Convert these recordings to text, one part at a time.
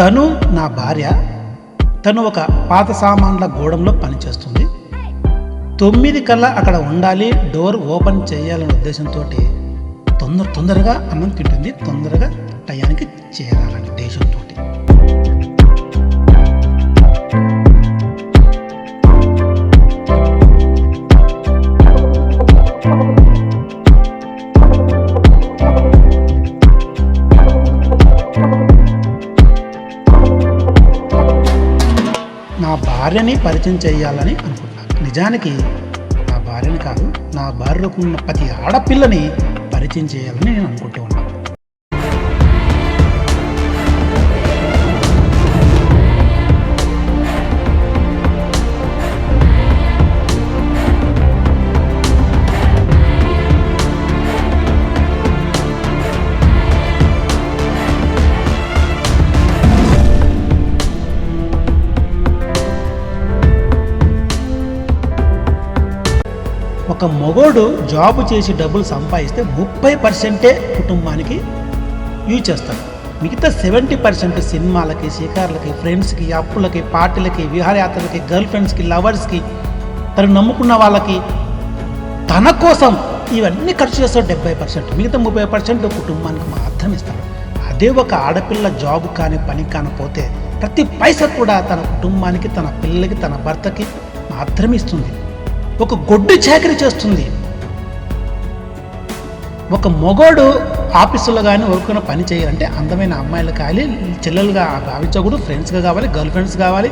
తను నా భార్య. తను ఒక పాత సామాన్ల గోడంలో పనిచేస్తుంది. తొమ్మిది కల్లా అక్కడ ఉండాలి డోర్ ఓపెన్ చేయాలనే ఉద్దేశంతో తొందర తొందరగా అన్నం తింటుంది తొందరగా టయానికి చేరాలని నా భార్యని పరిచయం చేయాలని అనుకుంటున్నాను నిజానికి నా భార్యని కాదు నా భార్యకు ఉన్న ప్రతి ఆడపిల్లని పరిచయం చేయాలని నేను అనుకుంటూ ఉన్నాను ఒక మగోడు జాబ్ చేసి డబ్బులు సంపాదిస్తే ముప్పై పర్సెంటే కుటుంబానికి యూజ్ చేస్తాడు. మిగతా సెవెంటీ పర్సెంట్ సినిమాలకి షికార్లకి ఫ్రెండ్స్కి అప్పులకి పార్టీలకి విహారయాత్రలకి గర్ల్ ఫ్రెండ్స్కి లవర్స్కి తను నమ్ముకున్న వాళ్ళకి తన కోసం ఇవన్నీ ఖర్చు చేస్తాడు డెబ్బై పర్సెంట్. మిగతా ముప్పై పర్సెంట్ కుటుంబానికి మాత్రం ఇస్తాడు. అదే ఒక ఆడపిల్ల జాబ్ కానీ పని కాకపోతే ప్రతి పైస కూడా తన కుటుంబానికి తన పిల్లలకి తన భర్తకి మాత్రమే ఇస్తుంది. ఒక గొడ్డు చాకరీ చేస్తుంది. ఒక మొగోడు ఆఫీసులో కానీ వర్క్లో పని చేయాలంటే అందమైన అమ్మాయిలు కావాలి చెల్లెలుగా భావించకూడదు ఫ్రెండ్స్గా కావాలి గర్ల్ ఫ్రెండ్స్ కావాలి.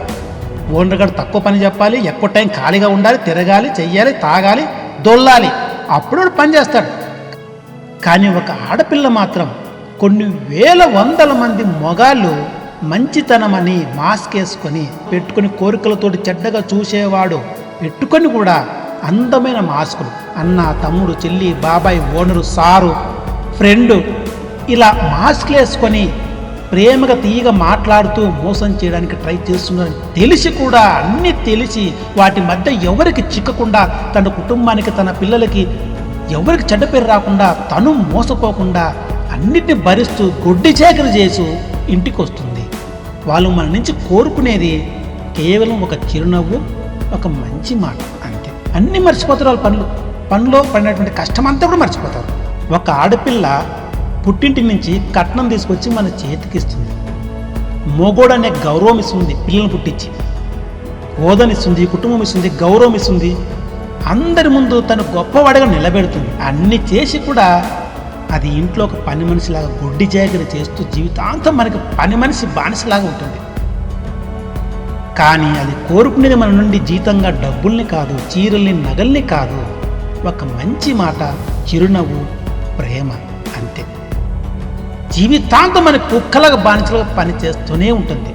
ఓనర్ గారు తక్కువ పని చెప్పాలి ఎక్కువ టైం ఖాళీగా ఉండాలి తిరగాలి చెయ్యాలి తాగాలి దొల్లాలి. అప్పుడు పని చేస్తాడు. కానీ ఒక ఆడపిల్ల మాత్రం కొన్ని వేల వందల మంది మొగాళ్ళు మంచితనమని మాస్క్ వేసుకొని పెట్టుకుని కోరికలతోటి చెడ్డగా చూసేవాడు. పెట్టుకొని కూడా అందమైన మాస్కులు. అన్న తమ్ముడు చెల్లి బాబాయ్ ఓనరు సారు ఫ్రెండు ఇలా మాస్క్లు వేసుకొని ప్రేమగా తీయగా మాట్లాడుతూ మోసం చేయడానికి ట్రై చేస్తున్నారని తెలిసి కూడా అన్నీ తెలిసి వాటి మధ్య ఎవరికి చిక్కకుండా తన కుటుంబానికి తన పిల్లలకి ఎవరికి చెడ్డ పేరు రాకుండా తను మోసపోకుండా అన్నిటిని భరిస్తూ గొడ్డి చేకరి చేసి ఇంటికి వస్తుంది వాళ్ళు మన నుంచి కోరుకునేది కేవలం ఒక చిరునవ్వు ఒక మంచి మాట అంతే అన్నీ మర్చిపోతారు వాళ్ళ పనులు. పనిలో పడినటువంటి కష్టం అంతా కూడా మర్చిపోతారు. ఒక ఆడపిల్ల పుట్టింటి నుంచి కట్నం తీసుకొచ్చి మన చేతికి ఇస్తుంది. మొగోడు అనే గౌరవం ఇస్తుంది పిల్లల్ని పుట్టించి. ఓదనిస్తుంది కుటుంబం ఇస్తుంది గౌరవం ఇస్తుంది. అందరి ముందు తను గొప్పవాడిగా నిలబెడుతుంది. అన్ని చేసి కూడా అది ఇంట్లో ఒక పని మనిషిలాగా గుడ్డి జాగ్రత్త చేస్తూ జీవితాంతం మనకి పని మనిషి బానిసలాగా ఉంటుంది. కానీ అది కోరుకునేది మన నుండి జీతంగా డబ్బుల్ని కాదు చీరల్ని నగల్ని కాదు. ఒక మంచి మాట చిరునవ్వు ప్రేమ అంతే. జీవితాంతం మన కుక్కలకు బానిసలుగా పని చేస్తూనే ఉంటుంది.